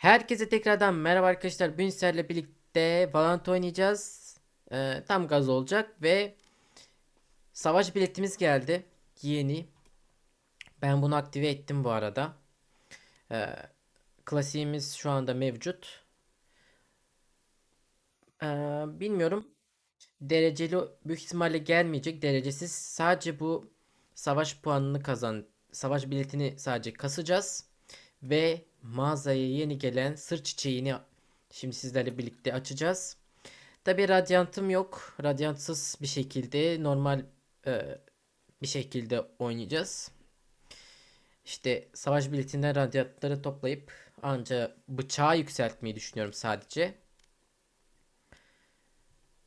Herkese tekrardan merhaba arkadaşlar. Bugün sizlerle birlikte Valorant oynayacağız. Ee, tam gaz olacak ve savaş biletimiz geldi. Yeni. Ben bunu aktive ettim bu arada. Ee, klasiğimiz şu anda mevcut. Ee, bilmiyorum. Dereceli büyük ihtimalle gelmeyecek. Derecesiz. Sadece bu savaş puanını kazan, savaş biletini sadece kasacağız. Ve mağazaya yeni gelen sır çiçeğini şimdi sizlerle birlikte açacağız. Tabi radyantım yok. Radyantsız bir şekilde normal e, bir şekilde oynayacağız. İşte savaş biletinden radyantları toplayıp anca bıçağı yükseltmeyi düşünüyorum sadece.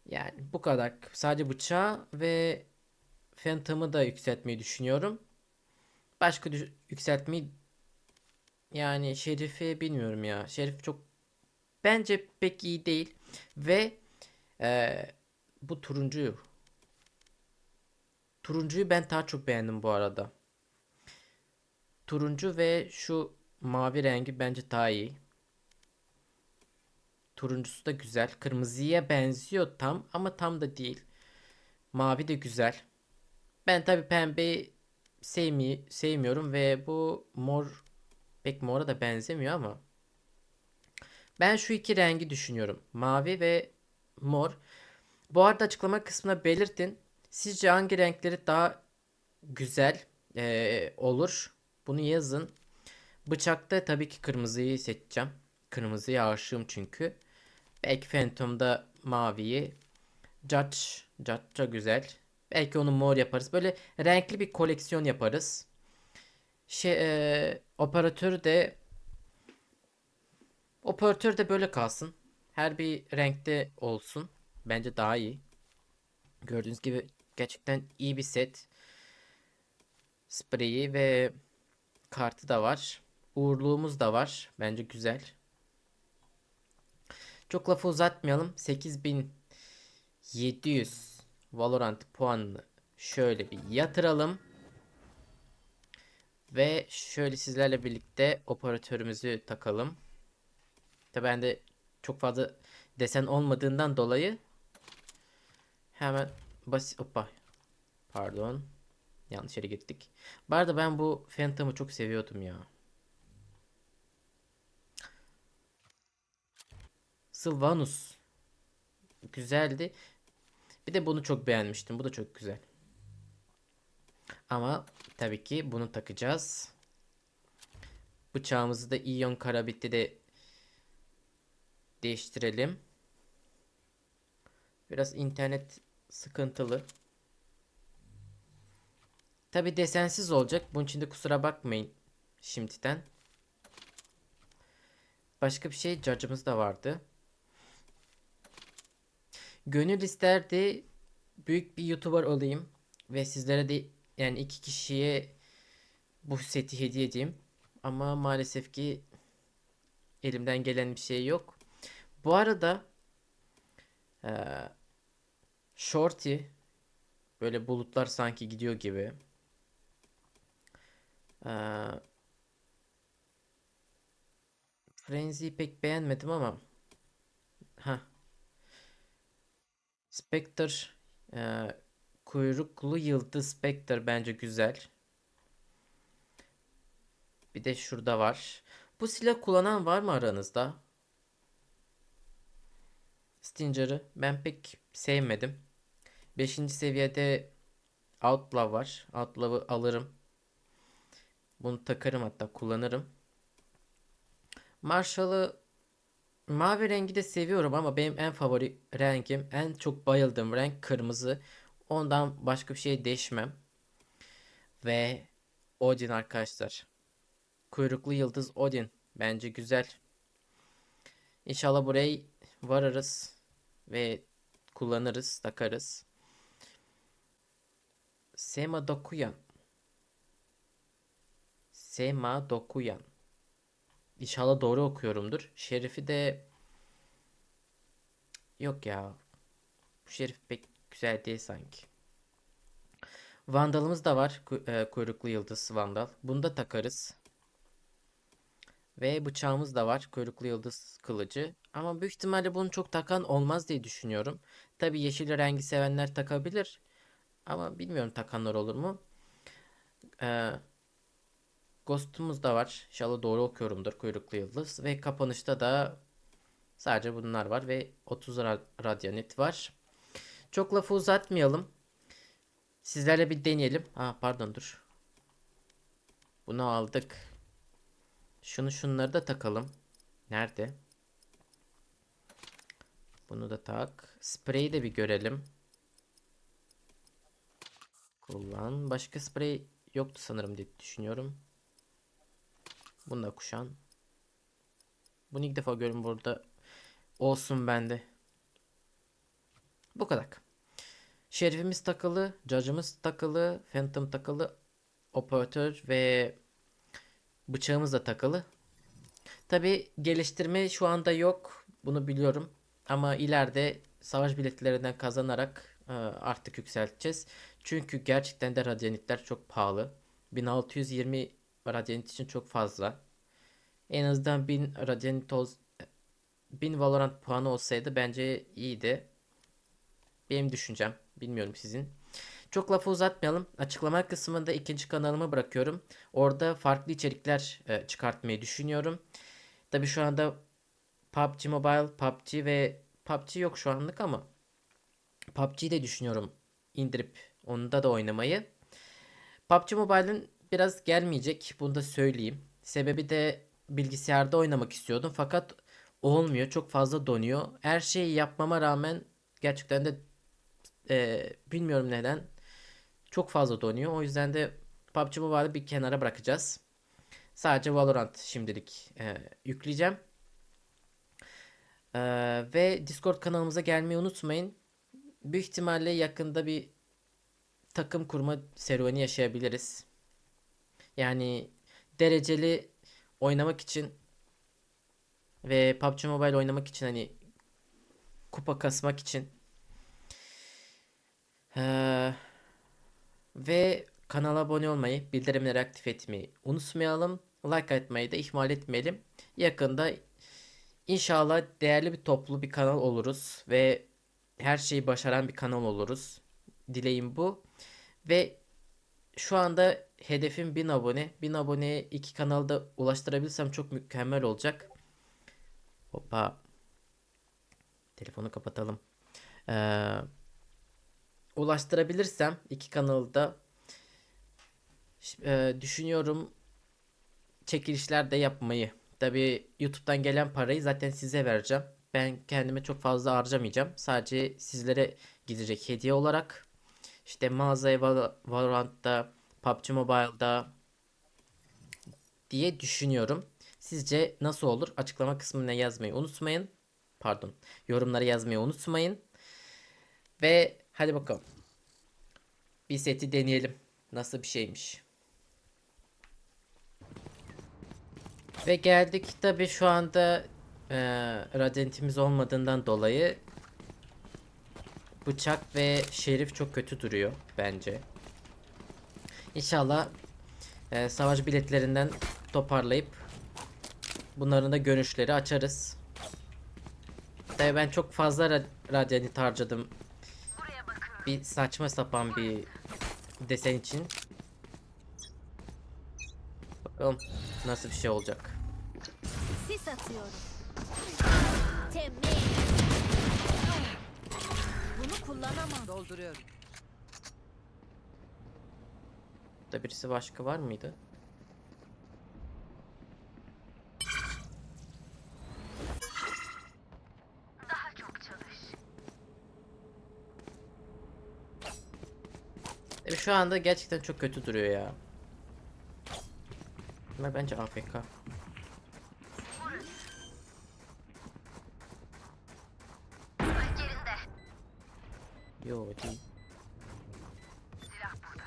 Yani bu kadar. Sadece bıçağı ve Phantom'ı da yükseltmeyi düşünüyorum. Başka düş- yükseltmeyi yani Şerif'i bilmiyorum ya. Şerif çok bence pek iyi değil. Ve eee, bu turuncuyu. Turuncuyu ben daha çok beğendim bu arada. Turuncu ve şu mavi rengi bence daha iyi. Turuncusu da güzel. Kırmızıya benziyor tam ama tam da değil. Mavi de güzel. Ben tabii pembeyi sevmi sevmiyorum ve bu mor pek mora da benzemiyor ama ben şu iki rengi düşünüyorum. Mavi ve mor. Bu arada açıklama kısmına belirtin. Sizce hangi renkleri daha güzel eee, olur? Bunu yazın. Bıçakta tabii ki kırmızıyı seçeceğim. Kırmızıya aşığım çünkü. Belki Phantom'da maviyi. Judge. Judge güzel. Belki onu mor yaparız. Böyle renkli bir koleksiyon yaparız. Şey, eee, operatör de operatör de böyle kalsın. Her bir renkte olsun. Bence daha iyi. Gördüğünüz gibi gerçekten iyi bir set. Spreyi ve kartı da var. Uğurluğumuz da var. Bence güzel. Çok lafı uzatmayalım. 8700 Valorant puanını şöyle bir yatıralım. Ve şöyle sizlerle birlikte operatörümüzü takalım. Tabi bende çok fazla desen olmadığından dolayı hemen basit hoppa pardon yanlış yere gittik. Bu arada ben bu Phantom'ı çok seviyordum ya. Sylvanus güzeldi. Bir de bunu çok beğenmiştim. Bu da çok güzel. Ama tabii ki bunu takacağız. Bıçağımızı da iyon karabitti de değiştirelim. Biraz internet sıkıntılı. Tabi desensiz olacak. Bunun için de kusura bakmayın şimdiden. Başka bir şey cacımız da vardı. Gönül isterdi büyük bir YouTuber olayım ve sizlere de yani iki kişiye bu seti hediye edeyim. Ama maalesef ki elimden gelen bir şey yok. Bu arada eee Shorty böyle bulutlar sanki gidiyor gibi. Eee Frenzy'yi pek beğenmedim ama ha Spectre eee, kuyruklu yıldız Spectre bence güzel. Bir de şurada var. Bu silah kullanan var mı aranızda? Stinger'ı ben pek sevmedim. Beşinci seviyede Outlaw var. Outlaw'ı alırım. Bunu takarım hatta kullanırım. Marshall'ı mavi rengi de seviyorum ama benim en favori rengim, en çok bayıldığım renk kırmızı. Ondan başka bir şey değişmem. Ve Odin arkadaşlar. Kuyruklu yıldız Odin. Bence güzel. İnşallah burayı varırız ve kullanırız, takarız. Sema Dokuyan. Sema Dokuyan. İnşallah doğru okuyorumdur. Şerif'i de yok ya. Bu Şerif pek güzel değil sanki. Vandalımız da var. E, kuyruklu yıldız Vandal. Bunu da takarız. Ve bıçağımız da var. Kuyruklu yıldız kılıcı. Ama büyük ihtimalle bunu çok takan olmaz diye düşünüyorum. Tabi yeşil rengi sevenler takabilir. Ama bilmiyorum takanlar olur mu. Ee, Ghost'umuz da var. İnşallah doğru okuyorumdur. Kuyruklu yıldız. Ve kapanışta da sadece bunlar var. Ve 30 ra- radyanit var. Çok lafı uzatmayalım. Sizlerle bir deneyelim. Ha pardon dur. Bunu aldık. Şunu şunları da takalım. Nerede? Bunu da tak. Spreyi de bir görelim. Kullan. Başka sprey yoktu sanırım diye düşünüyorum. Bunu da kuşan. Bunu ilk defa görüyorum burada. Olsun bende. Bu kadar. Şerifimiz takılı, Judge'ımız takılı, Phantom takılı, Operatör ve bıçağımız da takılı. Tabi geliştirme şu anda yok. Bunu biliyorum. Ama ileride savaş biletlerinden kazanarak e, artık yükselteceğiz. Çünkü gerçekten de radyanitler çok pahalı. 1620 radyanit için çok fazla. En azından 1000 radyanit ol 1000 Valorant puanı olsaydı bence iyiydi. Benim düşüncem. Bilmiyorum sizin. Çok lafı uzatmayalım. Açıklama kısmında ikinci kanalımı bırakıyorum. Orada farklı içerikler e, çıkartmayı düşünüyorum. Tabi şu anda PUBG Mobile, PUBG ve PUBG yok şu anlık ama PUBG'yi de düşünüyorum indirip onda da oynamayı. PUBG Mobile'ın biraz gelmeyecek. Bunu da söyleyeyim. Sebebi de bilgisayarda oynamak istiyordum fakat olmuyor. Çok fazla donuyor. Her şeyi yapmama rağmen gerçekten de e, bilmiyorum neden çok fazla donuyor. O yüzden de PUBG Mobile'ı bir kenara bırakacağız. Sadece Valorant şimdilik e, yükleyeceğim. E, ve Discord kanalımıza gelmeyi unutmayın. Büyük ihtimalle yakında bir takım kurma serüveni yaşayabiliriz. Yani dereceli oynamak için ve PUBG Mobile oynamak için hani kupa kasmak için eee, ve kanala abone olmayı, bildirimleri aktif etmeyi unutmayalım. Like atmayı da ihmal etmeyelim. Yakında inşallah değerli bir toplu bir kanal oluruz ve her şeyi başaran bir kanal oluruz. Dileğim bu. Ve şu anda hedefim 1000 abone. 1000 aboneye iki kanalda ulaştırabilsem çok mükemmel olacak. Hoppa. Telefonu kapatalım. Ee, ulaştırabilirsem iki kanalda e, düşünüyorum çekilişler de yapmayı. Tabii YouTube'dan gelen parayı zaten size vereceğim. Ben kendime çok fazla harcamayacağım. Sadece sizlere gidecek hediye olarak. İşte mağazaya Val- Valorant'ta, PUBG Mobile'da diye düşünüyorum. Sizce nasıl olur? Açıklama kısmına yazmayı unutmayın. Pardon. Yorumlara yazmayı unutmayın. Ve hadi bakalım. Bir seti deneyelim. Nasıl bir şeymiş. Ve geldik tabi şu anda e, radyantimiz olmadığından dolayı bıçak ve şerif çok kötü duruyor bence. İnşallah e, savaş biletlerinden toparlayıp bunların da görünüşleri açarız. Tabii ben çok fazla ra radyanit harcadım. Bir saçma sapan bir desen için. Bakalım nasıl bir şey olacak. Sis atıyorum. Temiz. Bunu kullanamam. Dolduruyorum. Burada birisi başka var mıydı? Şu anda gerçekten çok kötü duruyor ya. Bunlar bence AFK. Yo değil.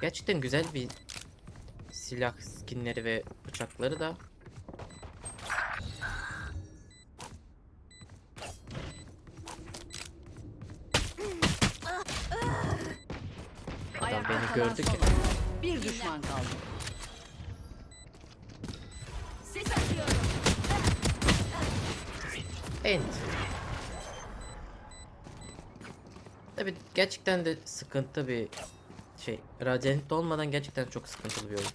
Gerçekten güzel bir silah skinleri ve bıçakları da. End. Tabi gerçekten de sıkıntı bir şey. Radiant olmadan gerçekten çok sıkıntılı bir oyun.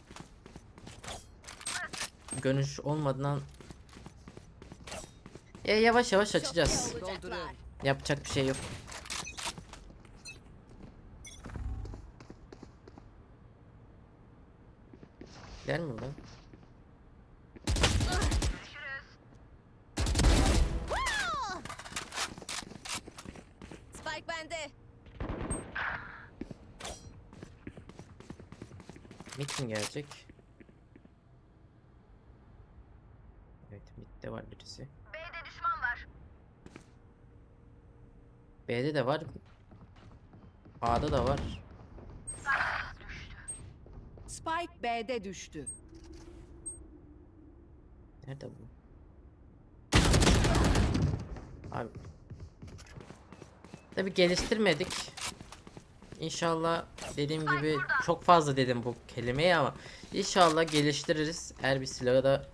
Görünüş olmadan ya yavaş yavaş açacağız. Yapacak bir şey yok. Gel mi buradan? Spike bende. Gelecek? Evet midde var birisi. B'de düşman var. B'de de var. A'da da var. Spike B'de düştü. Nerede bu? Abi. Tabi geliştirmedik. İnşallah dediğim gibi çok fazla dedim bu kelimeyi ama inşallah geliştiririz. Her bir silahı da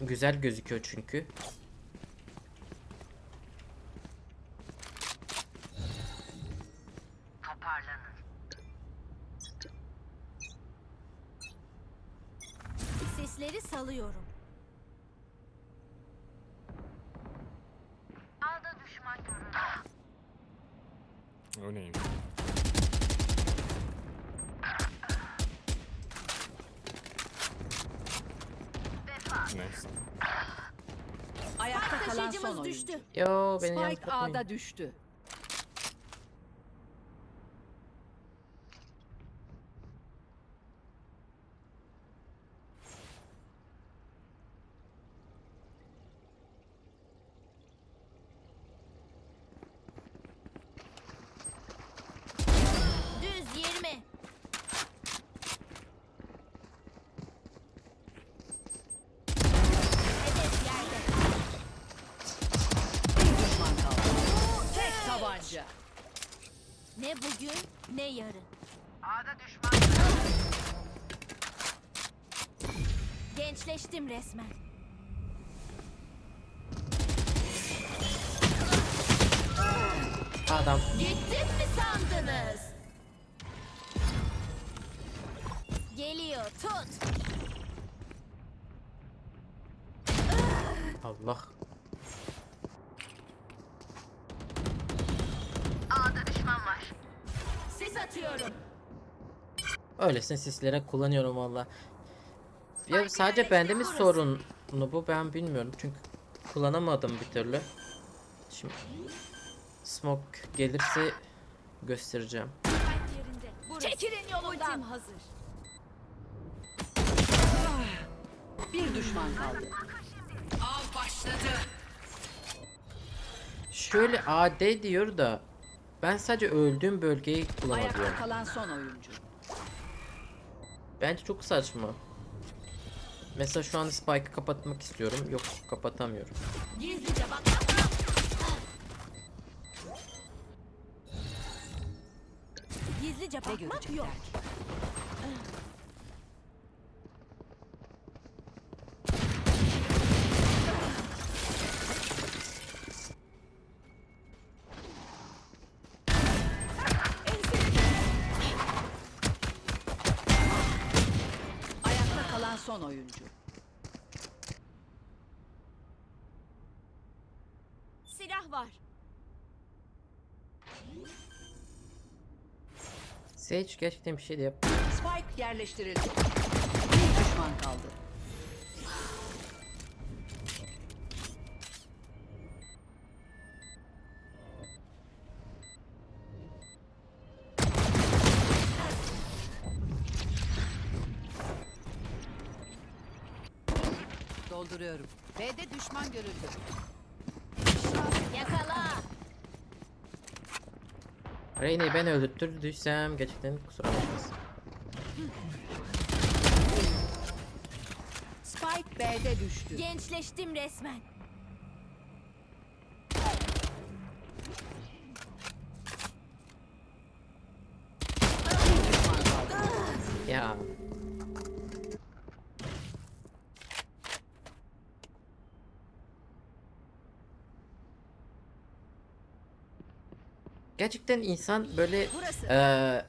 güzel gözüküyor çünkü. Sesleri salıyorum. A'da düşman görüldü. O neymiş? Ayakta kalan son Taşıyıcımız oyuncu. düştü. Yo beni yalnız Spike bırakmayın. A'da düştü. Düz 20. Hedef yerde. Bir düşman kaldı. Tek tabanca. Ne bugün ne yarın. A'da düşman Gençleştim resmen. Adam Gittim mi sandınız? Geliyor tut. Allah. A'da düşman var. Sis atıyorum. Öylesine sislere kullanıyorum valla. Ya sadece bende mi sorun bu ben bilmiyorum çünkü kullanamadım bir türlü. Şimdi smoke gelirse göstereceğim. Çekilin yolundan. Hazır. Bir düşman kaldı. Av başladı. Şöyle AD diyor da ben sadece öldüğüm bölgeyi Ayakta kullanabiliyorum. kalan son oyuncu. Bence çok saçma. Mesela şu anda Spike'ı kapatmak istiyorum. Yok kapatamıyorum. Gizlice bak. Gizlice bakmak yok. Son oyuncu. Silah var. Sage gerçekten bir şey de yap. Spike yerleştirildi. Bir düşman kaldı. Reyne'yi ben öldürttürdüysem gerçekten kusura bakmasın. Spike B'de düştü. Gençleştim resmen. Gerçekten insan böyle eee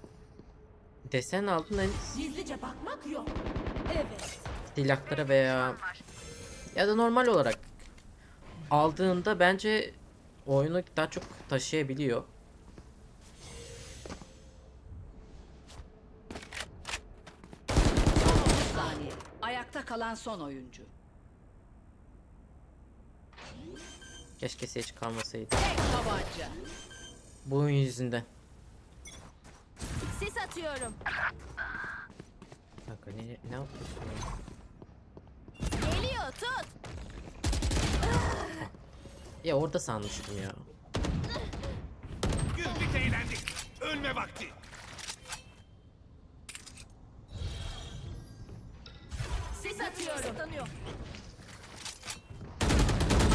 desen aldığında Gizlice bakmak yok. Evet. silahlara veya ya da normal olarak aldığında bence oyunu daha çok taşıyabiliyor. Son 30 saniye. Ayakta kalan son oyuncu. Keşke seç kalmasaydı. Tek tabanca. Bunun yüzünden. Sis atıyorum. Kanka ne, ne yapıyorsun ya? Geliyor tut. Ya orada sanmıştım ya. Güldük eğlendik. Ölme vakti. Sis atıyorum. Tanıyor.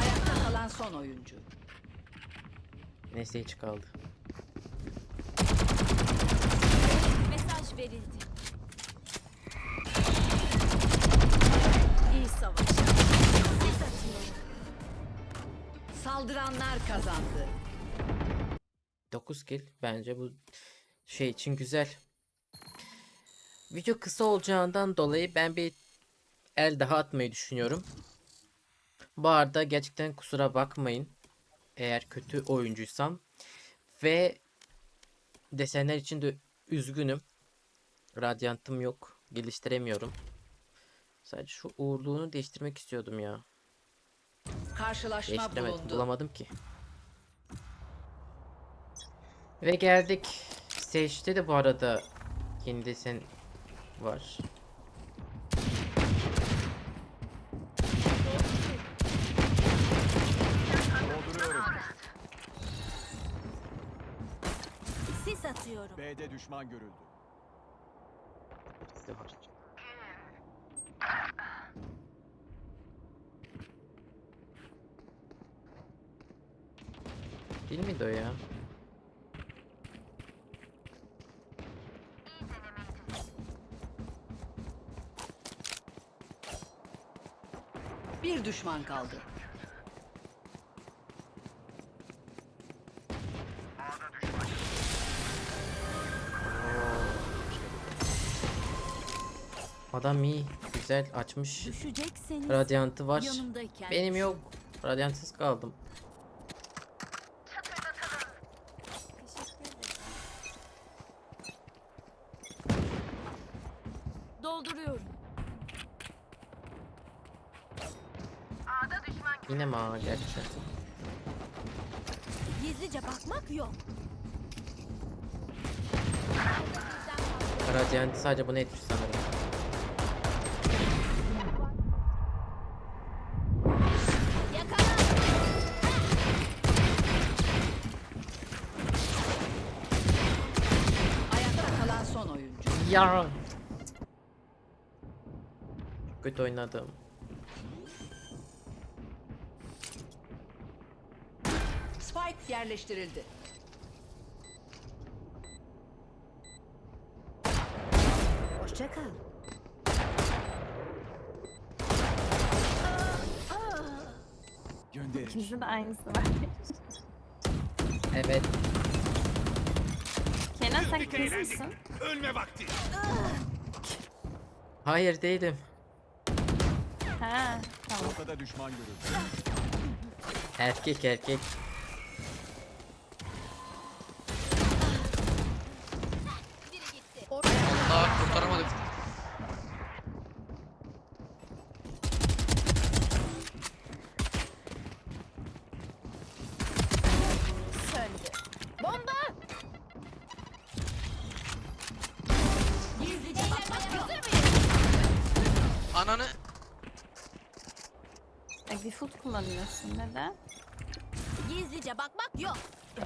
Ayakta kalan son oyuncu. Neyse hiç kaldı. Mesaj verildi. İyi savaş. Saldıranlar kazandı. 9 kill bence bu şey için güzel. Video kısa olacağından dolayı ben bir el daha atmayı düşünüyorum. Bu arada gerçekten kusura bakmayın. Eğer kötü oyuncuysam. Ve desenler için de üzgünüm. Radyantım yok. Geliştiremiyorum. Sadece şu uğurluğunu değiştirmek istiyordum ya. Karşılaşma Değiştiremedim. bulundu. Bulamadım ki. Ve geldik. Stage'de de bu arada yeni desen var. Dolduruyorum. Sis atıyorum. B'de düşman görüldü. Değil miydi o ya? Bir düşman kaldı. Adam iyi. Güzel açmış. Radyantı var. yanımdayken. Benim yok. Radyantsız kaldım. Dolduruyorum. Yine mi ağa gerçi? Gizlice bakmak yok. Radyantı sadece bunu etmiş sanırım. Ya. Kötü oynadım. Spike yerleştirildi. Hoşça kal. Gönderin. İkimizin de aynısı var. Evet. Kenan sen kız mısın? Ölme vakti. Hayır değilim. Ha, tamam. Ortada düşman görüldü. Erkek erkek. Biri gitti. Daha kurtaramadık.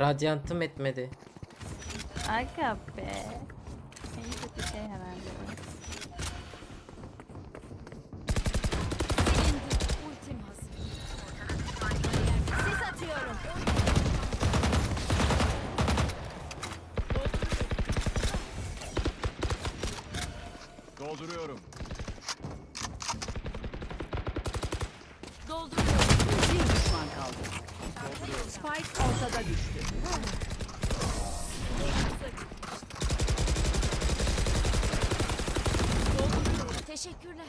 Radyantım etmedi. Aga be. En kötü şey herhalde. bu. Silindi. Ultim hazır. Sis atıyorum. Dolduruyorum. Dolduruyorum. Bir düşman kaldı. Spike ortada düştü. Teşekkürler.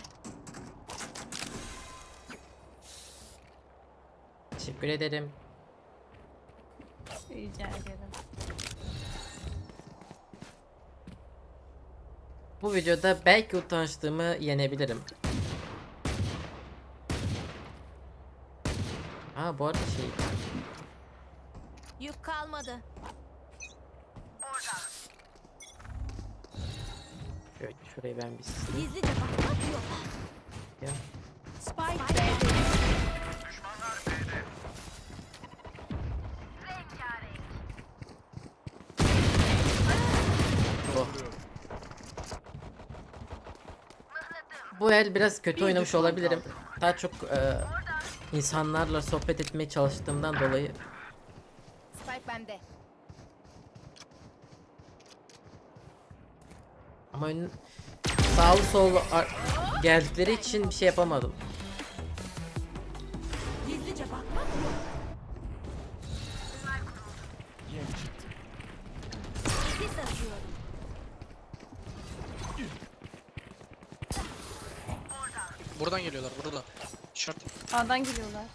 Teşekkür ederim. Rica ederim. Bu videoda belki utançlığımı yenebilirim. Aa bu arada şey Yük kalmadı. şöyle şurayı ben bir sileyim. Gizlice bakmak yok. Ya. Spike B'de. Bu el biraz kötü oynamış olabilirim. Daha çok e, insanlarla sohbet etmeye çalıştığımdan dolayı Spike bende. ama oyunun sağlı sollu geldikleri için bir şey yapamadım. Buradan geliyorlar burada. Şart. A'dan geliyorlar.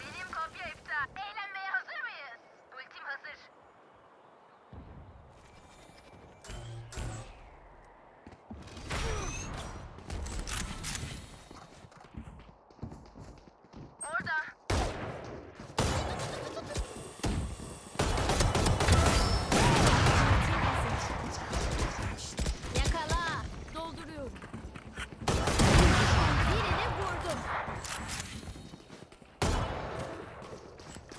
Benim kopya iptal. Eğlenmeye hazır mıyız? Ultim hazır. Orada. Yakala. Dolduruyorum. Birini vurdum.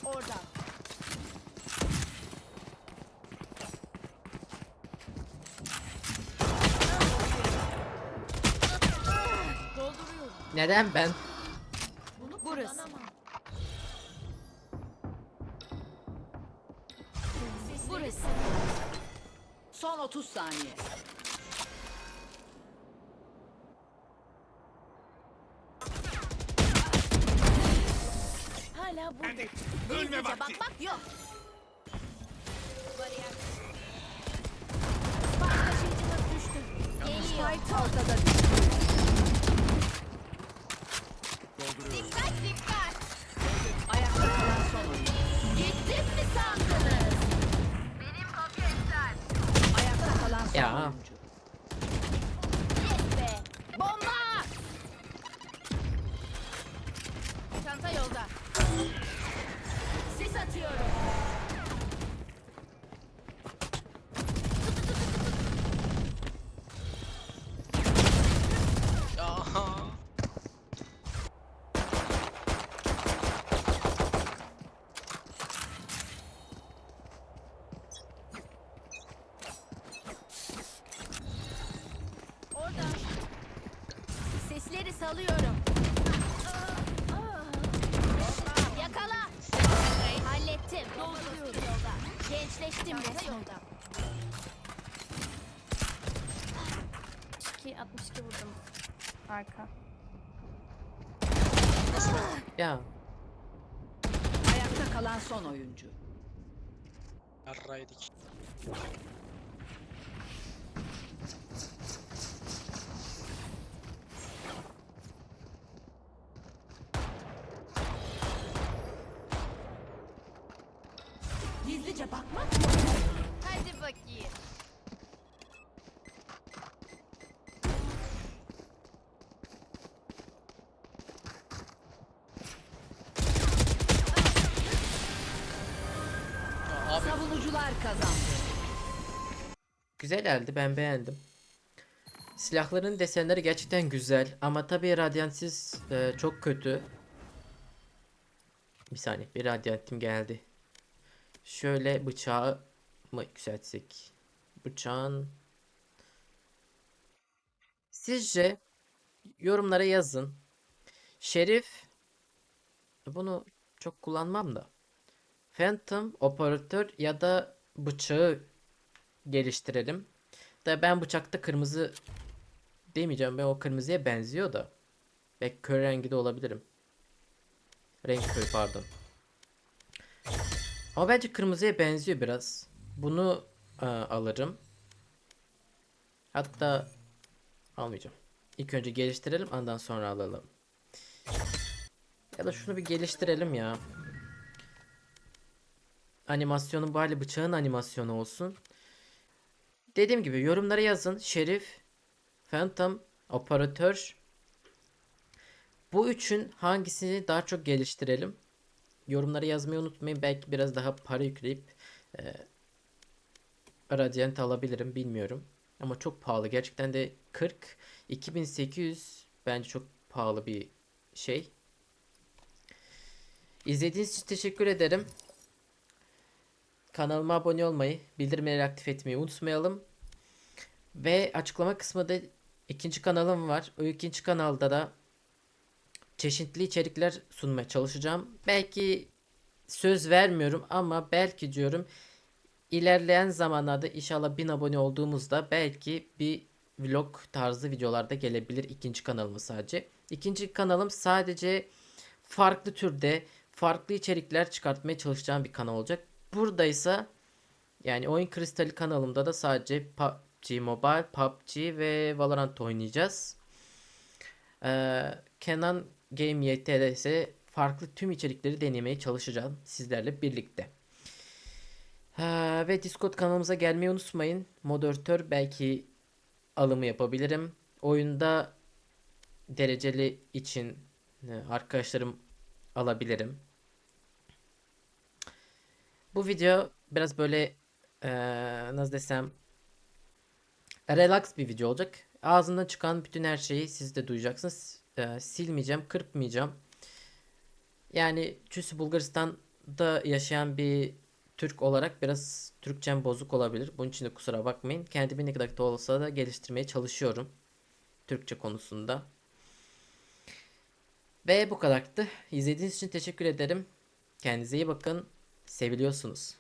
Orada. Dolduruyorum. Neden ben? Bunu Burası. Burası. Son 30 saniye. Hala burada. Ölme vakti. bakmak yok. Bariyer. Spike taşıyıcımız düştü. Geliyor. Ortada düştü. Sandınız? Benim kopya iptal. Ayakta kalan son Ya. oyuncu. Ya Ayakta kalan son oyuncu. Yarraydık. Gizlice bakmak yok. Güzel eldi ben beğendim. Silahların desenleri gerçekten güzel ama tabii radyantsız e, çok kötü. Bir saniye bir radyantim geldi. Şöyle bıçağı mı yükseltsek? Bıçağın Sizce yorumlara yazın. Şerif bunu çok kullanmam da. Phantom, operatör ya da bıçağı geliştirelim. Da ben bıçakta kırmızı demeyeceğim. Ben o kırmızıya benziyor da. Belki kör rengi de olabilirim. Renk körü pardon. Ama bence kırmızıya benziyor biraz. Bunu e, alırım. Hatta almayacağım. İlk önce geliştirelim ondan sonra alalım. Ya da şunu bir geliştirelim ya. Animasyonun bari bıçağın animasyonu olsun. Dediğim gibi yorumlara yazın. Şerif, Phantom, Operatör. Bu üçün hangisini daha çok geliştirelim? Yorumlara yazmayı unutmayın. Belki biraz daha para yükleyip e, Radiant alabilirim bilmiyorum. Ama çok pahalı. Gerçekten de 40 2800 bence çok pahalı bir şey. İzlediğiniz için teşekkür ederim. Kanalıma abone olmayı, bildirimleri aktif etmeyi unutmayalım. Ve açıklama kısmında ikinci kanalım var. O ikinci kanalda da çeşitli içerikler sunmaya çalışacağım. Belki söz vermiyorum ama belki diyorum ilerleyen zamanlarda inşallah 1000 abone olduğumuzda belki bir vlog tarzı videolarda gelebilir ikinci kanalımız sadece. İkinci kanalım sadece farklı türde farklı içerikler çıkartmaya çalışacağım bir kanal olacak. Buradaysa yani oyun kristali kanalımda da sadece PUBG Mobile, PUBG ve Valorant oynayacağız. Ee, Kenan Game YT'de ise farklı tüm içerikleri denemeye çalışacağım sizlerle birlikte. Ha, ve Discord kanalımıza gelmeyi unutmayın. Moderatör belki alımı yapabilirim. Oyunda dereceli için e, arkadaşlarım alabilirim. Bu video biraz böyle e, nasıl desem relax bir video olacak. Ağzımdan çıkan bütün her şeyi siz de duyacaksınız. E, silmeyeceğim, kırpmayacağım. Yani çünkü Bulgaristan'da yaşayan bir Türk olarak biraz Türkçem bozuk olabilir. Bunun için de kusura bakmayın. Kendimi ne kadar da olsa da geliştirmeye çalışıyorum. Türkçe konusunda. Ve bu kadardı. İzlediğiniz için teşekkür ederim. Kendinize iyi bakın. Seviliyorsunuz.